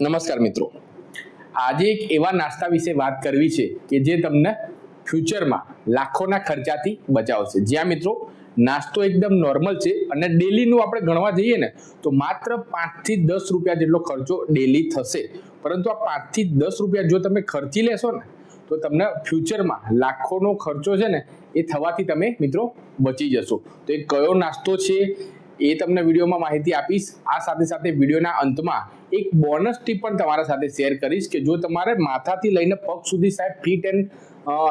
નમસ્કાર મિત્રો. આજે એક એવા નાસ્તા વિશે વાત કરવી છે કે જે તમને ફ્યુચરમાં લાખોના ખર્ચાથી બચાવશે. જ્યાં મિત્રો, નાસ્તો એકદમ નોર્મલ છે અને ડેલીનું આપણે ગણવા જઈએ ને, તો માત્ર પાંચથી દસ રૂપિયા જેટલો ખર્ચો ડેલી થશે. પરંતુ આ પાંચથી દસ રૂપિયા જો તમે ખર્ચી લેશો ને, તો તમને ફ્યુચરમાં લાખોનો ખર્ચો છે ને, એ થવાથી તમે મિત્રો બચી જશો. તો એ કયો નાસ્તો છે એ તમને વિડીયોમાં માહિતી આપીશ. આ સાથે સાથે વિડીયોના અંતમાં એક બોનસ ટીપ પણ તમારા સાથે શેર કરીશ કે જો તમારે માથાથી લઈને પગ સુધી સાહેબ ફિટ એન્ડ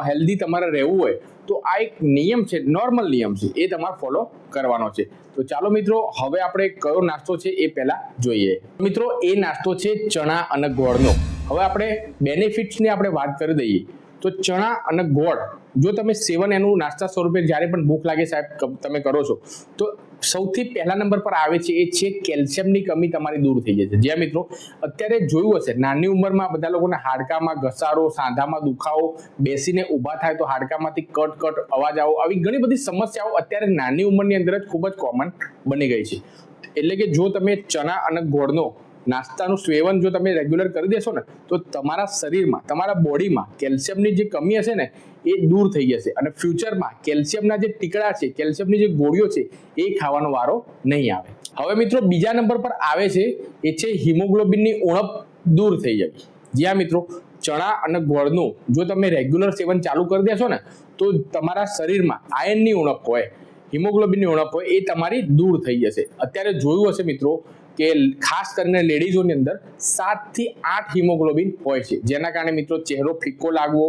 હેલ્ધી તમારે રહેવું હોય, તો આ એક નિયમ છે નોર્મલ નિયમ છે, એ તમારે ફોલો કરવાનો છે. તો ચાલો મિત્રો, હવે આપણે કયો નાસ્તો છે એ પહેલા જોઈએ. મિત્રો, એ નાસ્તો છે ચણા અને ગોળનો. હવે આપણે બેનિફિટ્સની આપણે વાત કરી દઈએ. તો ચણા અને ગોળ, જો તમે સેવન એનું નાસ્તા સ્વરૂપે જ્યારે પણ ભૂખ લાગે સાહેબ તમે કરો છો, તો સૌથી પહેલા નંબર પર આવે છે એ છે કેલ્શિયમની કમી તમારી દૂર થઈ જશે જ્યાં મિત્રો, અત્યારે જોયું હશે, નાની ઉંમરમાં બધા લોકોને હાડકામાં ઘસારો, સાંધામાં દુખાવો, બેસીને ઊભા થાય તો હાડકામાંથી કટ કટ, અવાજ આવો, આવી ઘણી બધી સમસ્યાઓ અત્યારે નાની ઉંમરની અંદર જ ખૂબ જ કોમન બની ગઈ છે. એટલે કે જો તમે ચણા અને ગોળનો નાસ્તાનું સેવન જો તમે રેગ્યુલર કરી દેશો ને, તો તમારા શરીરમાં, તમારા બોડીમાં કેલ્શિયમની જે કમી હશે ને, એ દૂર થઈ જશે. અને ફ્યુચરમાં કેલ્શિયમના જે ટીકડા છે, કેલ્શિયમની જે ગોળીઓ છે, એ ખાવાનો વારો નહીં આવે. હવે મિત્રો બીજા નંબર પર આવે છે, એ છે હિમોગ્લોબિનની ઉણપ દૂર થઈ જવી. જ્યાં મિત્રો, ચણા અને ગોળનું જો તમે રેગ્યુલર સેવન ચાલુ કરી દેશો ને, તો તમારા શરીરમાં આયનની ઉણપ હોય, હિમોગ્લોબિનની ઉણપ હોય, એ તમારી દૂર થઈ જશે. અત્યારે જોયું હશે મિત્રો કે ખાસ કરીને લેડીઝોની અંદર સાતથી આઠ હિમોગ્લોબિન હોય છે. જેના કારણે મિત્રો ચહેરો ફિક્કો લાગવો,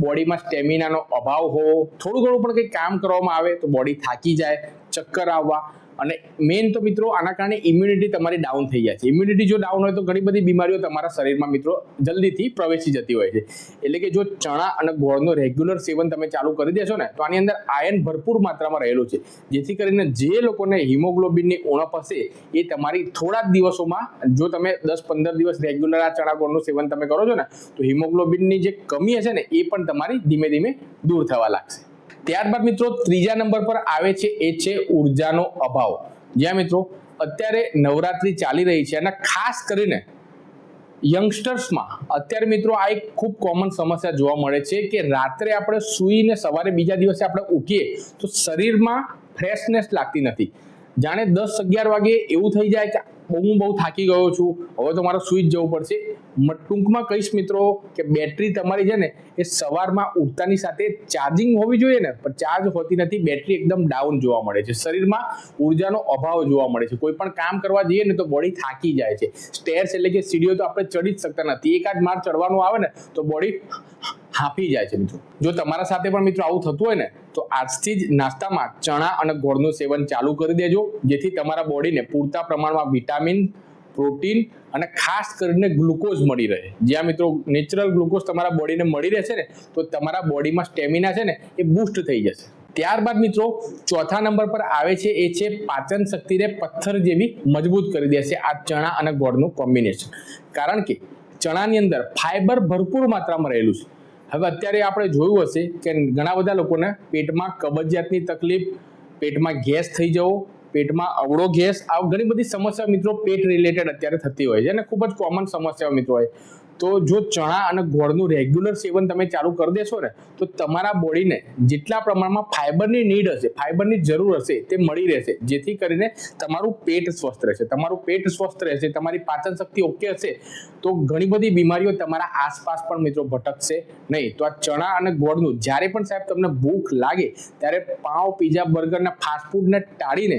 બોડીમાં સ્ટેમિનાનો અભાવ હોવો, થોડું ઘણું પણ કંઈ કામ કરવામાં આવે તો બોડી થાકી જાય ચક્કર આવવા. અને મેઇન તો મિત્રો આના કારણે ઇમ્યુનિટી તમારી ડાઉન થઈ જાય છે. ઇમ્યુનિટી જો ડાઉન હોય તો ઘણી બધી બીમારીઓ તમારા શરીરમાં મિત્રો જલ્દીથી પ્રવેશી જતી હોય છે. એટલે કે જો ચણા અને ગોળનો રેગ્યુલર સેવન તમે ચાલુ કરી દેશો ને, તો આની અંદર આયન ભરપૂર માત્રામાં રહેલું છે. જેથી કરીને જે લોકોને હિમોગ્લોબિનની ઉણપ હશે, એ તમારી થોડા જ દિવસોમાં, જો તમે દસ પંદર દિવસ રેગ્યુલર આ ચણા ગોળનું સેવન તમે કરો છો ને, તો હિમોગ્લોબિનની જે કમી હશે ને, એ પણ તમારી ધીમે ધીમે દૂર થવા લાગશે. ત્યારબાદ મિત્રો ત્રીજા નંબર પર આવે છે, એ છે ઉર્જાનો અભાવ. જ્યાં મિત્રો અત્યારે નવરાત્રી ચાલી રહી છે અને ખાસ કરીને યંગસ્ટર્સમાં અત્યારે મિત્રો આ એક ખૂબ કોમન સમસ્યા જોવા મળે છે કે રાત્રે આપણે સૂઈને સવારે બીજા દિવસે આપણે ઉઠીએ તો શરીરમાં ફ્રેશનેસ લાગતી નથી. જાણે દસ અગિયાર વાગે એવું થઈ જાય કે બહુ હું બહુ થાકી ગયો છું. હવે તો મારે સૂઈ જવું પડશે. ટૂંકમાં કહીશ મિત્રો કે બેટરી તમારી છે ને એ સવારમાં ઉઠતાની સાથે ચાર્જિંગ હોવી જોઈએ ને, પણ ચાર્જ હોતી નથી, બેટરી એકદમ ડાઉન જોવા મળે છે. શરીરમાં ઉર્જાનો અભાવ જોવા મળે છે. કોઈ પણ કામ કરવા જઈએ ને તો બોડી થાકી જાય છે. સ્ટેર્સ એટલે કે સીડીઓ તો આપણે ચડી જ શકતા નથી. એકાદ માર ચડવાનું આવે ને, તો બોડી હાંફી જાય છે મિત્રો. જો તમારા સાથે પણ મિત્રો આવું થતું હોય ને, તો આજથી જ નાસ્તામાં ચણા અને ગોળનું સેવન ચાલુ કરી દેજો, જેથી તમારા બોડીને પૂરતા પ્રમાણમાં વિટામિન, પ્રોટીન અને ખાસ કરીને ગ્લુકોઝ મળી રહે. જ્યાં મિત્રો નેચરલ ગ્લુકોઝ તમારા બોડીને મળી રહેશે ને, તો તમારા બોડીમાં સ્ટેમિના છે ને, એ બૂસ્ટ થઈ જશે. ત્યારબાદ મિત્રો, ચોથા નંબર પર આવે છે, એ છે પાચન શક્તિને પથ્થર જેવી મજબૂત કરી દેશે આ ચણા અને ગોળનું કોમ્બિનેશન. કારણ કે ચણાની અંદર ફાઈબર ભરપૂર માત્રામાં રહેલું છે. હવે અત્યારે આપણે જોયું હશે કે ઘણા બધા લોકોને પેટમાં કબજિયાતની તકલીફ, પેટમાં ગેસ થઈ જવો, પેટમાં અવળો ગેસ આ ઘણી બધી સમસ્યાઓ મિત્રો પેટ રિલેટેડ અત્યારે થતી હોય છે અને ખૂબ જ કોમન સમસ્યાઓ મિત્રો હોય. તો જો ચણા અને ગોળનું રેગ્યુલર સેવન તમે ચાલુ કરી દેશો ને, તો તમારા બોડીને જેટલા પ્રમાણમાં ફાઇબરની નીડ હશે ફાઇબરની જરૂર હશે, તે મળી રહેશે. જેથી કરીને તમારું પેટ સ્વસ્થ રહેશે. તમારું પેટ સ્વસ્થ રહેશે, તમારી પાચન શક્તિ ઓકે હશે. તો ઘણી બધી બીમારીઓ તમારા આસપાસ પણ મિત્રો ભટકશે નહીં. તો આ ચણા અને ગોળનું, જ્યારે પણ સાહેબ તમને ભૂખ લાગે, ત્યારે પાઉં પીઝા બર્ગરના ફાસ્ટફૂડને ટાળીને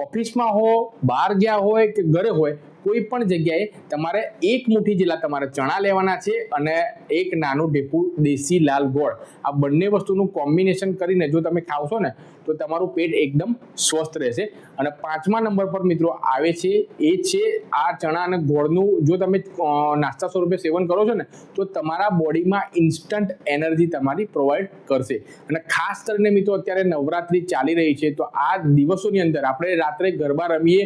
ઓફિસમાં હો, બહાર ગયા હોય કે ઘરે હોય કોઈ પણ જગ્યાએ તમારે એક મુઠ્ઠી જેટલા તમારે ચણા લેવાના છે અને એક નાનું ઢેપું દેશી લાલ ગોળ. આ બંને વસ્તુનું કોમ્બિનેશન કરીને જો તમે ખાવશો ને, તો તમારું પેટ એકદમ સ્વસ્થ રહેશે. અને પાંચમા નંબર પર મિત્રો આવે છે, એ છે આ ચણા અને ગોળનું જો તમે નાસ્તા સ્વરૂપે સેવન કરો છો ને, તો તમારા બોડીમાં ઇન્સ્ટન્ટ એનર્જી તમારી પ્રોવાઈડ કરશે. અને ખાસ કરીને મિત્રો અત્યારે નવરાત્રી ચાલી રહી છે, તો આ દિવસોની અંદર આપણે રાત્રે ગરબા રમીએ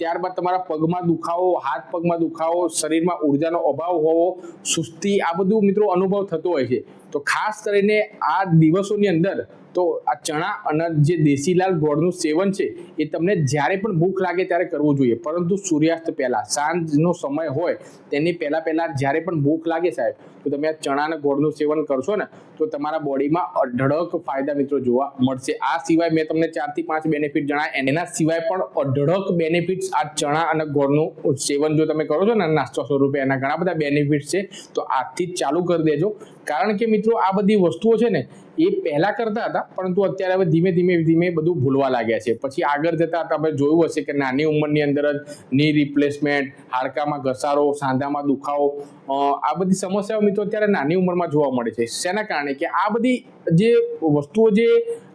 ત્યારબાદ તમારા પગમાં દુખાવો, હાથ પગમાં દુખાવો, શરીરમાં ઉર્જાનો અભાવ હોવો, સુસ્તી, આ બધું મિત્રો અનુભવ થતો હોય છે. તો ખાસ કરીને આ દિવસોની અંદર તો આ ચણા અને જે દેશી લાલ ગોળનું સેવન છે, એ તમને જ્યારે પણ ભૂખ લાગે ત્યારે કરવું જોઈએ. પરંતુ સૂર્યાસ્ત પહેલા, સાંજનો સમય હોય, તેની પહેલા પહેલા જ્યારે પણ ભૂખ લાગે સાહેબ, તો તમે આ ચણા અને ગોળનું સેવન કરશો ને, તો તમારા બોડીમાં અઢળક ફાયદા મિત્રો જોવા મળશે. આ સિવાય મેં તમને ચારથી પાંચ બેનિફિટ જણાય. એના સિવાય પણ અઢળક બેનિફિટ્સ આ ચણા અને ગોળનું સેવન જો તમે કરો છો ને, નાસ્તો સ્વરૂપે એના ઘણા બધા બેનિફિટ્સ છે, તો આજથી જ ચાલુ કરી દેજો. કારણ કે મિત્રો, આ બધી વસ્તુઓ છે ને, એ પહેલા કરતા હતા, પરંતુ અત્યારે હવે ધીમે ધીમે ધીમે બધું ભૂલવા લાગ્યા છે. પછી આગળ જતા તમે જોયું હશે કે નાની ઉંમરની અંદર જ ની રિપ્લેસમેન્ટ હાડકામાં ઘસારો, સાંધામાં દુખાવો આ બધી સમસ્યાઓ મિત્રો અત્યારે નાની ઉંમરમાં જોવા મળે છે. શેના કારણે? કે આ બધી જે વસ્તુઓ જે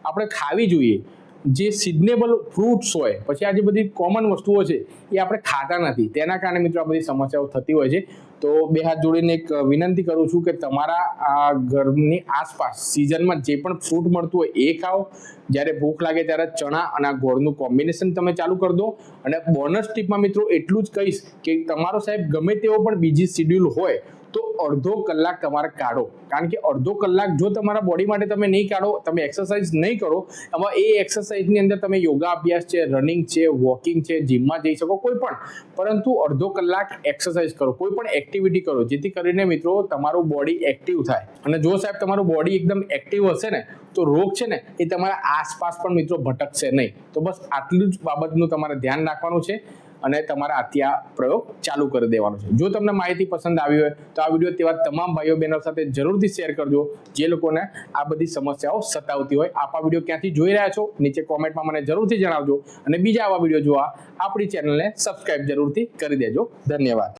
આપણે ખાવી જોઈએ જે સિઝનેબલ ફ્રૂટ્સ હોય, પછી આ જે બધી કોમન વસ્તુઓ છે, એ આપણે ખાતા નથી. તેના કારણે મિત્રો આ બધી સમસ્યાઓ થતી હોય છે. તો બે હાથ જોડીને એક વિનંતી કરું છું કે તમારા આ ઘરની આસપાસ સિઝનમાં જે પણ ફ્રૂટ મળતું હોય, એ ખાઓ. જ્યારે ભૂખ લાગે ત્યારે ચણા અને આ ગોળનું કોમ્બિનેશન તમે ચાલુ કરી દો. અને બોનસ ટીપમાં મિત્રો એટલું જ કહીશ કે તમારો સાહેબ ગમે તેવો પણ બીજી શિડ્યુલ હોય તો અડધો કલાક તમારે કાઢો. કારણ કે અડધો કલાક જો તમારા બોડી માટે તમે નહીં કાઢો, તમે એક્સરસાઇઝ નહીં કરો એમાં એ એક્સરસાઇઝની અંદર તમે યોગા અભ્યાસ છે રનિંગ છે વોકિંગ છે જીમમાં જઈ શકો કોઈ પણ. પરંતુ અડધો કલાક એક્સરસાઇઝ કરો, કોઈ પણ એક્ટિવિટી કરો, જેથી કરીને મિત્રો તમારું બોડી એક્ટિવ થાય. અને જો સાહેબ તમારું બોડી એકદમ એક્ટિવ હશે ને, તો રોગ છે ને, એ તમારા આસપાસ પણ મિત્રો ભટકશે નહીં. તો બસ આટલું જ બાબતનું તમારે ધ્યાન રાખવાનું છે. અને તમારા આથી પ્રયોગ ચાલુ કરી દેવાનો છે. જો તમને માહિતી પસંદ આવી હોય, તો આ વીડિયો તેવા તમામ ભાઈઓ બહેનો સાથે જરૂરથી શેર કરજો, જે લોકોને આ બધી સમસ્યાઓ સતાવતી હોય. આપ આ વીડિયો ક્યાંથી જોઈ રહ્યા છો, નીચે કોમેન્ટમાં મને જરૂરથી જણાવજો. અને બીજા આવા વીડિયો જોવા આપણી ચેનલને સબસ્ક્રાઈબ જરૂરથી કરી દેજો. ધન્યવાદ.